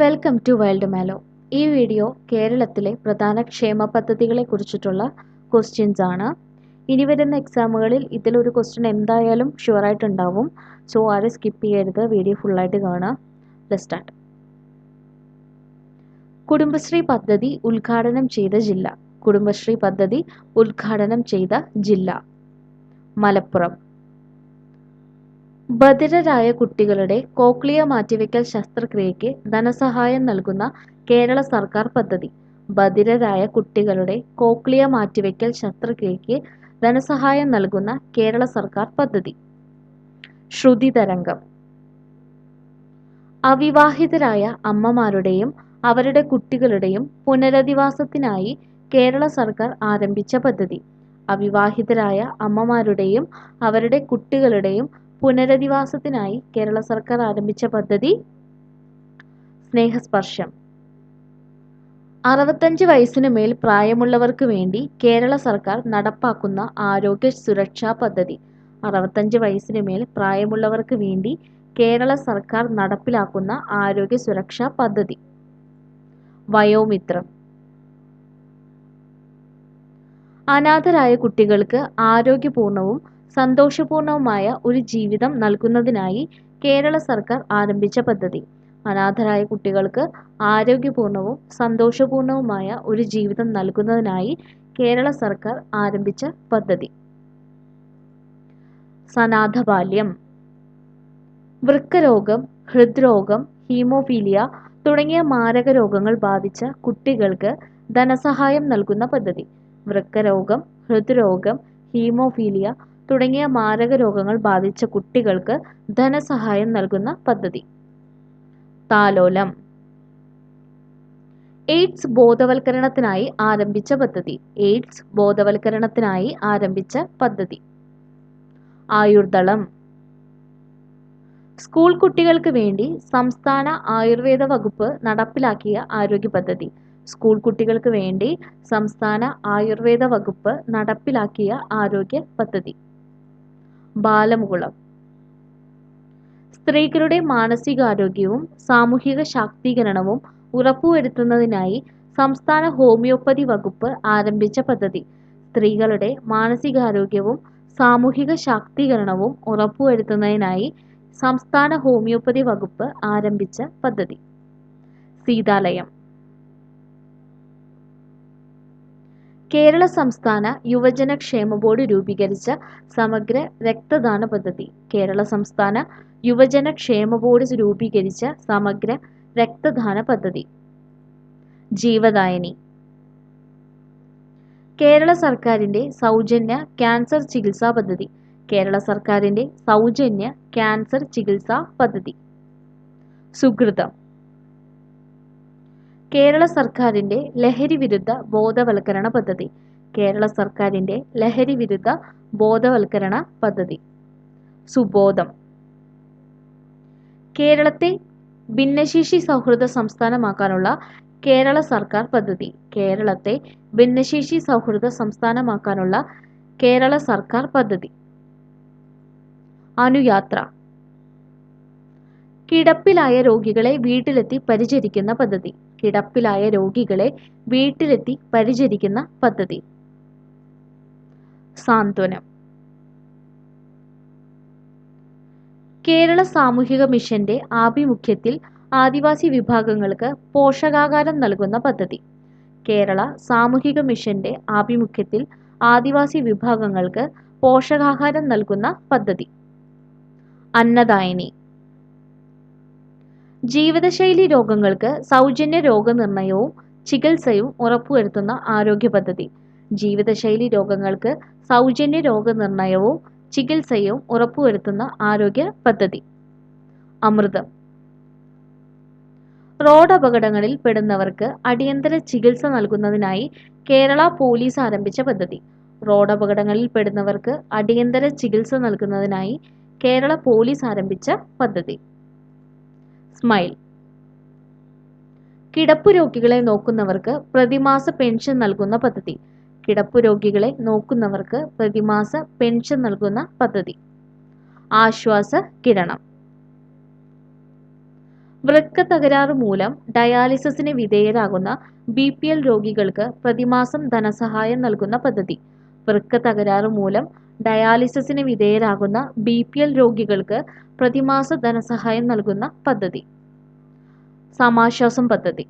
Welcome to wild mallow. ഈ video കേരളത്തിലെ പ്രധാന ക്ഷേമ പദ്ധതികളെ കുറിച്ചിട്ടുള്ള ക്വസ്റ്റ്യൻസ് ആണ്. ഇനി വരുന്ന എക്സാമുകളിൽ ഇതിലൊരു ക്വസ്റ്റ്യൻ എന്തായാലും ഷുവറായിട്ടുണ്ടാവും സോ ആരും സ്കിപ്പ് ചെയ്യരുത്. വീഡിയോ ഫുള്ളായിട്ട് ലെറ്റ് സ്റ്റാർട്ട് കുടുംബശ്രീ പദ്ധതി ഉദ്ഘാടനം ചെയ്ത ജില്ല. കുടുംബശ്രീ പദ്ധതി ഉദ്ഘാടനം ചെയ്ത ജില്ല. മലപ്പുറം. ബധിരരായ കുട്ടികളുടെ കോക്ലിയ മാറ്റിവെക്കൽ ശസ്ത്രക്രിയയ്ക്ക് ധനസഹായം നൽകുന്ന കേരള സർക്കാർ പദ്ധതി. ബധിരരായ കുട്ടികളുടെ കോക്ലിയ മാറ്റിവെക്കൽ ശസ്ത്രക്രിയയ്ക്ക് ധനസഹായം നൽകുന്ന കേരള സർക്കാർ പദ്ധതി. ശ്രുതി തരംഗം. അവിവാഹിതരായ അമ്മമാരുടെയും അവരുടെ കുട്ടികളുടെയും പുനരധിവാസത്തിനായി കേരള സർക്കാർ ആരംഭിച്ച പദ്ധതി. അവിവാഹിതരായ അമ്മമാരുടെയും അവരുടെ കുട്ടികളുടെയും പുനരധിവാസത്തിനായി കേരള സർക്കാർ ആരംഭിച്ച പദ്ധതി സ്നേഹസ്പർശം. അറുപത്തഞ്ച് വയസ്സിനു മേൽ പ്രായമുള്ളവർക്ക് വേണ്ടി കേരള സർക്കാർ നടപ്പാക്കുന്ന ആരോഗ്യ സുരക്ഷാ പദ്ധതി. അറുപത്തഞ്ച് വയസ്സിനു മേൽ പ്രായമുള്ളവർക്ക് വേണ്ടി കേരള സർക്കാർ നടപ്പിലാക്കുന്ന ആരോഗ്യ സുരക്ഷാ പദ്ധതി. വയോമിത്രം. അനാഥരായ കുട്ടികൾക്ക് ആരോഗ്യപൂർണവും സന്തോഷപൂർണവുമായ ഒരു ജീവിതം നൽകുന്നതിനായി കേരള സർക്കാർ ആരംഭിച്ച പദ്ധതി. അനാഥരായ കുട്ടികൾക്ക് ആരോഗ്യപൂർണവും സന്തോഷപൂർണവുമായ ഒരു ജീവിതം നൽകുന്നതിനായി കേരള സർക്കാർ ആരംഭിച്ച പദ്ധതി. സനാഥ ബാല്യം വൃക്കരോഗം ഹൃദ്രോഗം ഹീമോഫീലിയ തുടങ്ങിയ മാരക രോഗങ്ങൾ ബാധിച്ച കുട്ടികൾക്ക് ധനസഹായം നൽകുന്ന പദ്ധതി. വൃക്കരോഗം ഹൃദ്രോഗം ഹീമോഫീലിയ തുടങ്ങിയ മാരക രോഗങ്ങൾ ബാധിച്ച കുട്ടികൾക്ക് ധനസഹായം നൽകുന്ന പദ്ധതി. താലോലം. എയ്ഡ്സ് ബോധവൽക്കരണത്തിനായി ആരംഭിച്ച പദ്ധതി. എയ്ഡ്സ് ബോധവൽക്കരണത്തിനായി ആരംഭിച്ച പദ്ധതി. ആയുർദളം. സ്കൂൾ കുട്ടികൾക്ക് വേണ്ടി സംസ്ഥാന ആയുർവേദ വകുപ്പ് നടപ്പിലാക്കിയ ആരോഗ്യ പദ്ധതി. സ്കൂൾ കുട്ടികൾക്ക് വേണ്ടി സംസ്ഥാന ആയുർവേദ വകുപ്പ് നടപ്പിലാക്കിയ ആരോഗ്യ പദ്ധതി. ബാലമുകുളം. സ്ത്രീകളുടെ മാനസികാരോഗ്യവും സാമൂഹിക ശാക്തീകരണവും ഉറപ്പുവരുത്തുന്നതിനായി സംസ്ഥാന ഹോമിയോപ്പതി വകുപ്പ് ആരംഭിച്ച പദ്ധതി. സ്ത്രീകളുടെ മാനസികാരോഗ്യവും സാമൂഹിക ശാക്തീകരണവും ഉറപ്പുവരുത്തുന്നതിനായി സംസ്ഥാന ഹോമിയോപ്പതി വകുപ്പ് ആരംഭിച്ച പദ്ധതി. സീതാലയം. കേരള സംസ്ഥാന യുവജന ക്ഷേമ ബോർഡ് രൂപീകരിച്ച സമഗ്ര രക്തദാന പദ്ധതി. കേരള സംസ്ഥാന യുവജന ക്ഷേമ ബോർഡ് രൂപീകരിച്ച സമഗ്ര രക്തദാന പദ്ധതി. ജീവദായനി. കേരള സർക്കാരിന്റെ സൗജന്യ ക്യാൻസർ ചികിത്സാ പദ്ധതി. കേരള സർക്കാരിന്റെ സൗജന്യ ക്യാൻസർ ചികിത്സാ പദ്ധതി. സുഹൃതം. കേരള സർക്കാരിന്റെ ലഹരി വിരുദ്ധ ബോധവൽക്കരണ പദ്ധതി. കേരള സർക്കാരിന്റെ ലഹരി വിരുദ്ധ ബോധവൽക്കരണ പദ്ധതി. സുബോധം. കേരളത്തെ ഭിന്നശേഷി സൗഹൃദ സംസ്ഥാനമാക്കാനുള്ള കേരള സർക്കാർ പദ്ധതി. കേരളത്തെ ഭിന്നശേഷി സൗഹൃദ സംസ്ഥാനമാക്കാനുള്ള കേരള സർക്കാർ പദ്ധതി. അനുയാത്ര. കിടപ്പിലായ രോഗികളെ വീട്ടിലെത്തി പരിചരിക്കുന്ന പദ്ധതി. കിടപ്പിലായ രോഗികളെ വീട്ടിലെത്തി പരിചരിക്കുന്ന പദ്ധതി. സാന്ത്വനം. കേരള സാമൂഹിക മിഷന്റെ ആഭിമുഖ്യത്തിൽ ആദിവാസി വിഭാഗങ്ങൾക്ക് പോഷകാഹാരം നൽകുന്ന പദ്ധതി. കേരള സാമൂഹിക മിഷന്റെ ആഭിമുഖ്യത്തിൽ ആദിവാസി വിഭാഗങ്ങൾക്ക് പോഷകാഹാരം നൽകുന്ന പദ്ധതി. അന്നദായനി. ജീവിതശൈലി രോഗങ്ങൾക്ക് സൗജന്യ രോഗനിർണയവും ചികിത്സയും ഉറപ്പുവരുത്തുന്ന ആരോഗ്യ പദ്ധതി ജീവിതശൈലി രോഗങ്ങൾക്ക് സൗജന്യ രോഗനിർണയവും ചികിത്സയും ഉറപ്പുവരുത്തുന്ന ആരോഗ്യ പദ്ധതി അമൃതം. റോഡ് അപകടങ്ങളിൽ പെടുന്നവർക്ക് അടിയന്തര ചികിത്സ നൽകുന്നതിനായി കേരള പോലീസ് ആരംഭിച്ച പദ്ധതി. റോഡ് അപകടങ്ങളിൽ പെടുന്നവർക്ക് അടിയന്തര ചികിത്സ നൽകുന്നതിനായി കേരള പോലീസ് ആരംഭിച്ച പദ്ധതി. സ്മൈൽ കിടപ്പു രോഗികളെ നോക്കുന്നവർക്ക് പ്രതിമാസ പെൻഷൻ നൽകുന്ന പദ്ധതി. കിടപ്പു രോഗികളെ നോക്കുന്നവർക്ക് പ്രതിമാസ പെൻഷൻ നൽകുന്ന പദ്ധതി. ആശ്വാസ കിരണം. വൃക്ക തകരാറ് മൂലം ഡയാലിസിസിന് വിധേയരാകുന്ന ബി പി എൽ രോഗികൾക്ക് പ്രതിമാസം ധനസഹായം നൽകുന്ന പദ്ധതി. വൃക്ക തകരാറ് മൂലം ഡയാലിസിസിന് വിധേയരാകുന്ന ബി പി എൽ രോഗികൾക്ക് പ്രതിമാസ ധനസഹായം നൽകുന്ന പദ്ധതി. സമാശ്വാസം പദ്ധതി.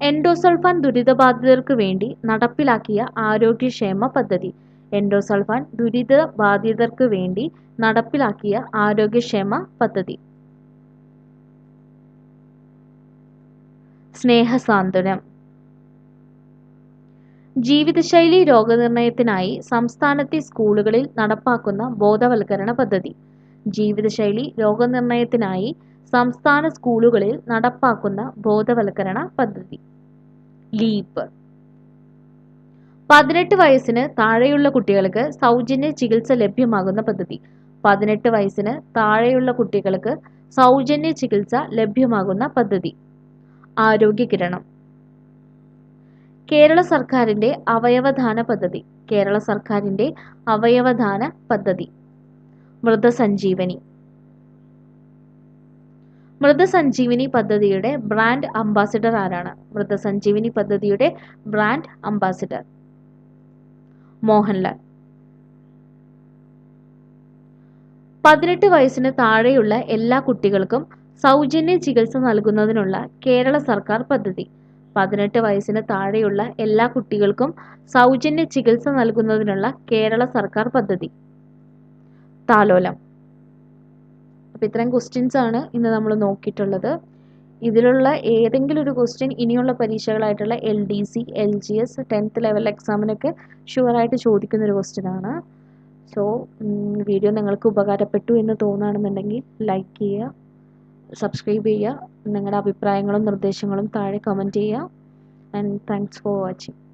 എൻഡോസൾഫാൻ ദുരിതബാധിതർക്ക് വേണ്ടി നടപ്പിലാക്കിയ ആരോഗ്യക്ഷേമ പദ്ധതി. എൻഡോസൾഫാൻ ദുരിതബാധിതർക്ക് വേണ്ടി നടപ്പിലാക്കിയ ആരോഗ്യക്ഷേമ പദ്ധതി. സ്നേഹസാന്ത്വനം. ജീവിതശൈലി രോഗനിർണയത്തിനായി സംസ്ഥാനത്തെ സ്കൂളുകളിൽ നടപ്പാക്കുന്ന ബോധവൽക്കരണ പദ്ധതി. ജീവിതശൈലി രോഗനിർണയത്തിനായി സംസ്ഥാന സ്കൂളുകളിൽ നടപ്പാക്കുന്ന ബോധവൽക്കരണ പദ്ധതി. ലീപ്പ്. പതിനെട്ട് വയസ്സിന് താഴെയുള്ള കുട്ടികൾക്ക് സൗജന്യ ചികിത്സ ലഭ്യമാകുന്ന പദ്ധതി. പതിനെട്ട് വയസ്സിന് താഴെയുള്ള കുട്ടികൾക്ക് സൗജന്യ ചികിത്സ ലഭ്യമാകുന്ന പദ്ധതി. ആരോഗ്യകിരണം. കേരള സർക്കാരിന്റെ അവയവദാന പദ്ധതി. കേരള സർക്കാരിന്റെ അവയവദാന പദ്ധതി. മൃതസഞ്ജീവനി. മൃതസഞ്ജീവനി പദ്ധതിയുടെ ബ്രാൻഡ് അംബാസിഡർ ആരാണ്? മൃതസഞ്ജീവനി പദ്ധതിയുടെ ബ്രാൻഡ് അംബാസിഡർ. മോഹൻലാൽ. പതിനെട്ട് വയസ്സിന് താഴെയുള്ള എല്ലാ കുട്ടികൾക്കും സൗജന്യ ചികിത്സ നൽകുന്നതിനുള്ള കേരള സർക്കാർ പദ്ധതി. പതിനെട്ട് വയസ്സിന് താഴെയുള്ള എല്ലാ കുട്ടികൾക്കും സൗജന്യ ചികിത്സ നൽകുന്നതിനുള്ള കേരള സർക്കാർ പദ്ധതി. താലോലം. അപ്പോൾ ഇത്രയും ക്വസ്റ്റ്യൻസ് ആണ് ഇന്ന് നമ്മൾ നോക്കിയിട്ടുള്ളത്. ഇതിലുള്ള ഏതെങ്കിലും ഒരു ക്വസ്റ്റ്യൻ ഇനിയുള്ള പരീക്ഷകളായിട്ടുള്ള L D C L G S tenth level എക്സാമിനൊക്കെ ഷുവറായിട്ട് ചോദിക്കുന്ന ഒരു ക്വസ്റ്റ്യൻ ആണ്. സോ വീഡിയോ നിങ്ങൾക്ക് ഉപകാരപ്പെട്ടു എന്ന് തോന്നുകയാണെന്നുണ്ടെങ്കിൽ ലൈക്ക് ചെയ്യുക. സബ്സ്ക്രൈബ് ചെയ്യുക. നിങ്ങളുടെ അഭിപ്രായങ്ങളും നിർദ്ദേശങ്ങളും താഴെ കമന്റ് ചെയ്യുക. And thanks for watching